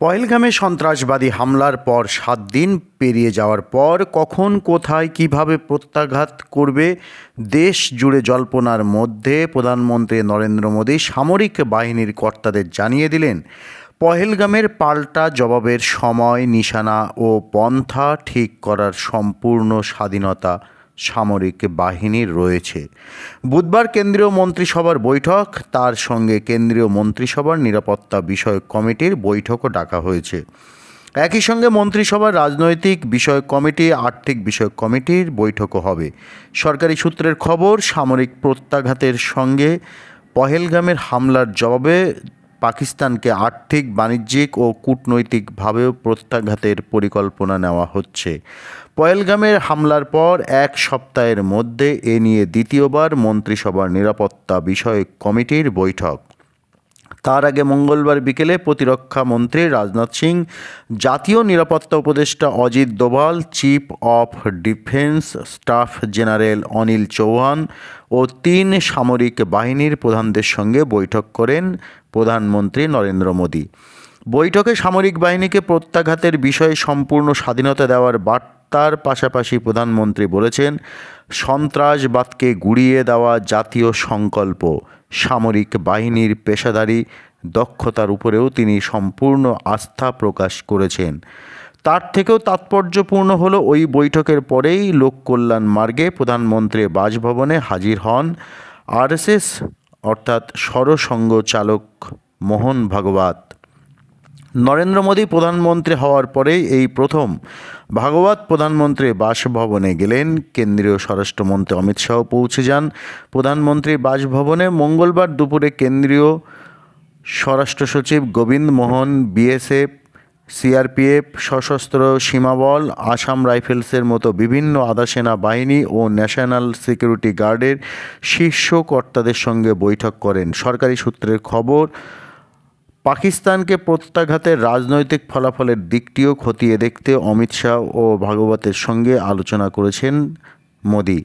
পহেলগামে সন্ত্রাসবাদী হামলার পর সাত দিন পেরিয়ে যাওয়ার পর কখন, কোথায়, কীভাবে প্রত্যাঘাত করবে দেশ জুড়ে জল্পনার মধ্যে প্রধানমন্ত্রী নরেন্দ্র মোদী সামরিক বাহিনীর কর্তাদের জানিয়ে দিলেন, পহেলগামের পাল্টা জবাবের সময়, নিশানা ও পন্থা ঠিক করার সম্পূর্ণ স্বাধীনতা সামরিক বাহিনীর রয়েছে। বুধবার কেন্দ্রীয় মন্ত্রিসভার বৈঠক, তার সঙ্গে কেন্দ্রীয় মন্ত্রিসভার নিরাপত্তা বিষয়ক কমিটির বৈঠকও ডাকা হয়েছে। একই সঙ্গে মন্ত্রিসভার রাজনৈতিক বিষয়ক কমিটি, আর্থিক বিষয়ক কমিটির বৈঠকও হবে। সরকারি সূত্রের খবর, সামরিক প্রত্যাঘাতের সঙ্গে পহেলগামের হামলার জবাবে পাকিস্তানকে আর্থিক, বাণিজ্যিক ও কূটনৈতিকভাবেও প্রত্যাঘাতের পরিকল্পনা নেওয়া হচ্ছে। পয়েলগামের হামলার পর এক সপ্তাহের মধ্যে এ নিয়ে দ্বিতীয়বার মন্ত্রিসভার নিরাপত্তা বিষয়ক কমিটির বৈঠক। তার আগে মঙ্গলবার বিকেলে প্রতিরক্ষা মন্ত্রী রাজনাথ সিং, জাতীয় নিরাপত্তা উপদেষ্টা Ajit Doval, chief of defence staff general Anil Chauhan ও তিন সামরিক বাহিনীর প্রধানদের সঙ্গে বৈঠক করেন প্রধানমন্ত্রী নরেন্দ্র মোদী। বৈঠকে সামরিক বাহিনীকে প্রত্যাঘাতের বিষয়ে সম্পূর্ণ স্বাধীনতা দেওয়ার বার্তার পাশাপাশি প্রধানমন্ত্রী বলেছেন, সন্ত্রাসবাদকে গুড়িয়ে দেওয়া জাতীয় সংকল্প, সামরিক বাহিনীর পেশাদারি দক্ষতার উপরেও তিনি সম্পূর্ণ আস্থা প্রকাশ করেছেন। তার থেকেও তাৎপর্যপূর্ণ হলো ওই বৈঠকের পরেই লোককল্যাণ মার্গে প্রধানমন্ত্রী বাসভবনে হাজির হন আরএসএস, অর্থাৎ সরসংঘ চালক মোহন ভাগবত। নরেন্দ্র মোদী প্রধানমন্ত্রী হওয়ার পরেই এই প্রথম ভাগবত প্রধানমন্ত্রী বাসভবনে গেলেন। কেন্দ্রীয় স্বরাষ্ট্রমন্ত্রী অমিত শাহ পৌঁছে যান। প্রধানমন্ত্রীর বাসভবনে মঙ্গলবার দুপুরে কেন্দ্রীয় স্বরাষ্ট্র সচিব গোবিন্দ মোহন, বিএসএফ, সিআরপিএফ, সশস্ত্র সীমাবল, আসাম রাইফেলসের মতো বিভিন্ন আধা সেনা বাহিনী ও ন্যাশনাল সিকিউরিটি গার্ডের শীর্ষ কর্তাদের সঙ্গে বৈঠক করেন। সরকারি সূত্রের খবর পাকিস্তানকে প্রত্যাঘাতের রাজনৈতিক ফলাফলের দিকটিও খতিয়ে দেখতে অমিত শাহ ও ভাগবতের সঙ্গে আলোচনা করেছেন মোদি।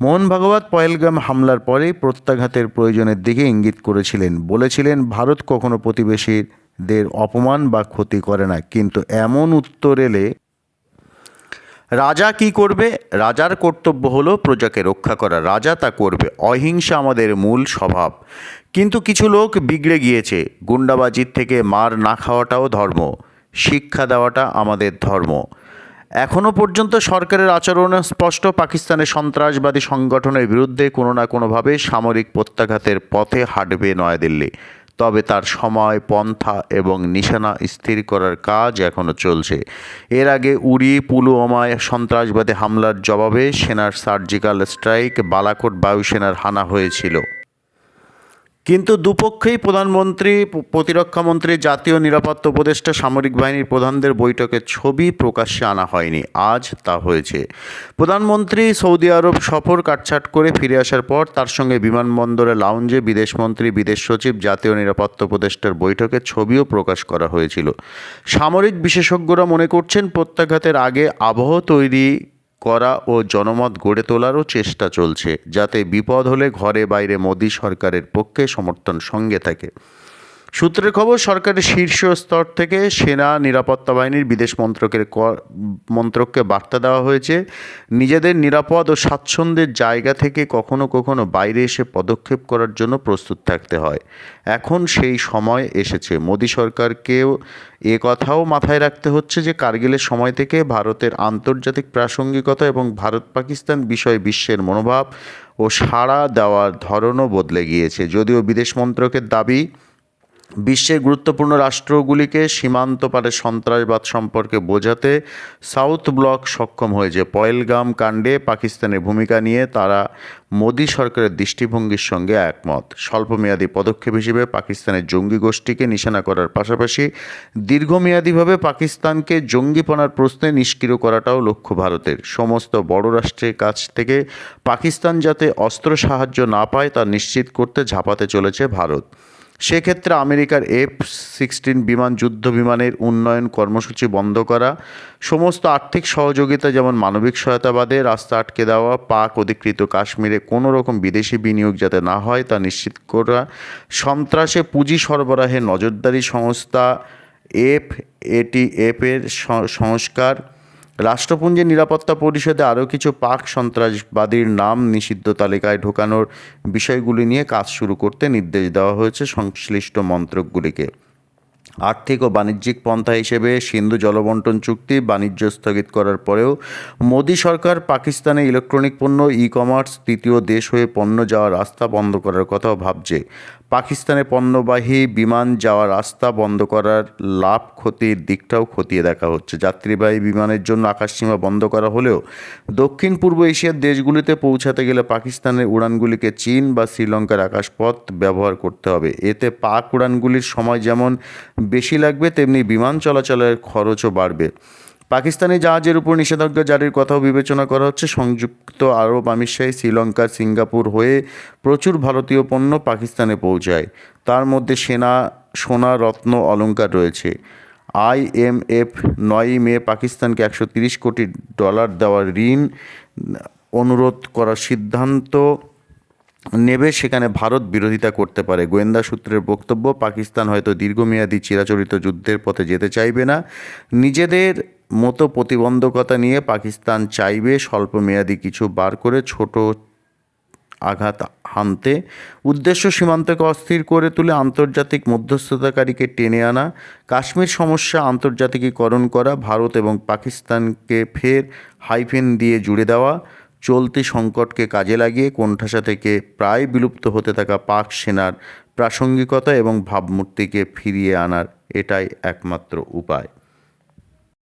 মোহন ভাগবত পয়েলগাম হামলার পরে প্রত্যাঘাতের প্রয়োজনের দিকে ইঙ্গিত করেছিলেন। বলেছিলেন, ভারত কখনো প্রতিবেশীদের অপমান বা ক্ষতি করে না। কিন্তু এমন উত্তর এলে রাজা কি করবে? রাজার কর্তব্য হলো প্রজাকে রক্ষা করা। রাজা তা করবে। অহিংসা আমাদের মূল স্বভাব। কিন্তু কিছু লোক বিগড়ে গিয়েছে। গুন্ডাবাজির থেকে মার না খাওয়াটাও ধর্ম। শিক্ষা দেওয়াটা আমাদের ধর্ম। এখনও পর্যন্ত সরকারের আচরণ স্পষ্ট। পাকিস্তানের সন্ত্রাসবাদী সংগঠনের বিরুদ্ধে কোনো না কোনোভাবে সামরিক প্রত্যাঘাতের পথে হাঁটবে নয়াদিল্লি। তবে তার সময়, পন্থা এবং নিশানা স্থির করার কাজ এখনও চলছে। এর আগে উড়ি পুলওয়ামায় সন্ত্রাসবাদী হামলার জবাবে সেনার সার্জিক্যাল স্ট্রাইক বালাকোট বায়ুসেনার হানা হয়েছিল। কিন্তু দুপক্ষেই প্রধানমন্ত্রী প্রতিরক্ষামন্ত্রী জাতীয় নিরাপত্তা উপদেষ্টা, সামরিক বাহিনীর প্রধানদের বৈঠকের ছবি প্রকাশ্যে আনা হয়নি। আজ তা হয়েছে। প্রধানমন্ত্রী সৌদি আরব সফর কাটছাট করে ফিরে আসার পর তার সঙ্গে বিমানবন্দরে লাউঞ্জে বিদেশমন্ত্রী বিদেশ সচিব, জাতীয় নিরাপত্তা উপদেষ্টার বৈঠকের ছবিও প্রকাশ করা হয়েছিল। সামরিক বিশেষজ্ঞরা মনে করছেন, প্রত্যাঘাতের আগে আবহ তৈরি করা ও জনমত গড়ে তোলারও চেষ্টা চলছে, যাতে বিপদ হলে ঘরে বাইরে মোদী সরকারের পক্ষে সমর্থন সঙ্গে থাকে। সূত্রের খবর, সরকারের শীর্ষ স্তর থেকে সেনা, নিরাপত্তা বাহিনীর বিদেশ মন্ত্রকের মন্ত্রককে বার্তা দেওয়া হয়েছে। নিজেদের নিরাপদ ও স্বাচ্ছন্দ্যের জায়গা থেকে কখনো কখনো বাইরে এসে পদক্ষেপ করার জন্য প্রস্তুত থাকতে হয়। এখন সেই সময় এসেছে। মোদী সরকারকেও এ কথাও মাথায় রাখতে হচ্ছে যে, কার্গিলের সময় থেকে ভারতের আন্তর্জাতিক প্রাসঙ্গিকতা এবং ভারত পাকিস্তান বিষয়ে বিশ্বের মনোভাব ও সাড়া দেওয়ার ধরনও বদলে গিয়েছে। যদিও বিদেশ মন্ত্রকের দাবি বিশ্বের গুরুত্বপূর্ণ রাষ্ট্রগুলিকে সীমান্ত পারে সন্ত্রাসবাদ সম্পর্কে বোঝাতে সাউথ ব্লক সক্ষম হয়েছে। পয়েলগাম কাণ্ডে পাকিস্তানের ভূমিকা নিয়ে তারা মোদী সরকারের দৃষ্টিভঙ্গির সঙ্গে একমত। স্বল্পমেয়াদী পদক্ষেপ হিসেবে পাকিস্তানের জঙ্গি গোষ্ঠীকে নিশানা করার পাশাপাশি দীর্ঘমেয়াদীভাবে পাকিস্তানকে জঙ্গিপনার প্রশ্নে নিষ্ক্রিয় করাটাও লক্ষ্য ভারতের। সমস্ত বড় রাষ্ট্রের কাছ থেকে পাকিস্তান যাতে অস্ত্র সাহায্য না পায় তা নিশ্চিত করতে ঝাঁপাতে চলেছে ভারত। সেক্ষেত্রে আমেরিকার এফ সিক্সটিন বিমান যুদ্ধ বিমানের উন্নয়ন কর্মসূচি বন্ধ করা, সমস্ত আর্থিক সহযোগিতা যেমন মানবিক সহায়তা বাদে রাস্তা আটকে দেওয়া, পাক অধিকৃত কাশ্মীরে কোনো রকম বিদেশি বিনিয়োগ যাতে না হয় তা নিশ্চিত করা, সন্ত্রাসে পুঁজি সরবরাহে নজরদারি সংস্থা এফ এটিএফের স- সংস্কার রাষ্ট্রপুঞ্জের নিরাপত্তা পরিষদে আরও কিছু পাক সন্ত্রাসবাদীর নাম নিষিদ্ধ তালিকায় ঢোকানোর বিষয়গুলি নিয়ে কাজ শুরু করতে নির্দেশ দেওয়া হয়েছে সংশ্লিষ্ট মন্ত্রকগুলিকে। আর্থিক ও বাণিজ্যিক পন্থা হিসেবে সিন্ধু জলবন্টন চুক্তি বাণিজ্য স্থগিত করার পরেও মোদী সরকার পাকিস্তানে ইলেকট্রনিক পণ্য ই কমার্স তৃতীয় দেশ হয়ে পণ্য যাওয়ার রাস্তা বন্ধ করার কথাও ভাবছে পাকিস্তানে পণ্যবাহী বিমান যাওয়ার রাস্তা বন্ধ করার লাভ ক্ষতির দিকটাও খতিয়ে দেখা হচ্ছে। যাত্রীবাহী বিমানের জন্য আকাশসীমা বন্ধ করা হলেও দক্ষিণ পূর্ব এশিয়ার দেশগুলিতে পৌঁছাতে গেলে পাকিস্তানের উড়ানগুলিকে চীন বা শ্রীলঙ্কার আকাশপথ ব্যবহার করতে হবে। এতে পাক উড়ানগুলির সময় যেমন বেশি লাগবে, তেমনি বিমান চলাচলের খরচও বাড়বে। পাকিস্তানি জাহাজের উপর নিষেধাজ্ঞা জারির কথাও বিবেচনা করা হচ্ছে। সংযুক্ত আরব আমিরশাহী শ্রীলঙ্কা, সিঙ্গাপুর হয়ে প্রচুর ভারতীয় পণ্য পাকিস্তানে পৌঁছায়। তার মধ্যে সেনা, সোনা, রত্ন, অলংকার রয়েছে। আইএমএফ নয়ই মে পাকিস্তানকে একশো তিরিশ কোটি ডলার দেওয়ার ঋণ অনুরোধ করার সিদ্ধান্ত নেবে। সেখানে ভারত বিরোধিতা করতে পারে। গোয়েন্দা সূত্রের বক্তব্য, পাকিস্তান হয়তো দীর্ঘমেয়াদী চিরাচরিত যুদ্ধের পথে যেতে চাইবে না। নিজেদের মতো প্রতিবন্ধকতা নিয়ে পাকিস্তান চাইবে স্বল্পমেয়াদী কিছু বার করে ছোট আঘাত হানতে। উদ্দেশ্য সীমান্তকে অস্থির করে তুলে আন্তর্জাতিক মধ্যস্থতাকারীকে টেনে আনা। কাশ্মীর সমস্যা আন্তর্জাতিকীকরণ করা, ভারত এবং পাকিস্তানকে ফের হাইফেন দিয়ে জুড়ে দেওয়া, চলতি সংকটকে কাজে লাগিয়ে কোণঠাসা থেকে প্রায় বিলুপ্ত হতে থাকা পাক সেনার প্রাসঙ্গিকতা এবং ভাবমূর্তিকে ফিরিয়ে আনার এটাই একমাত্র উপায়।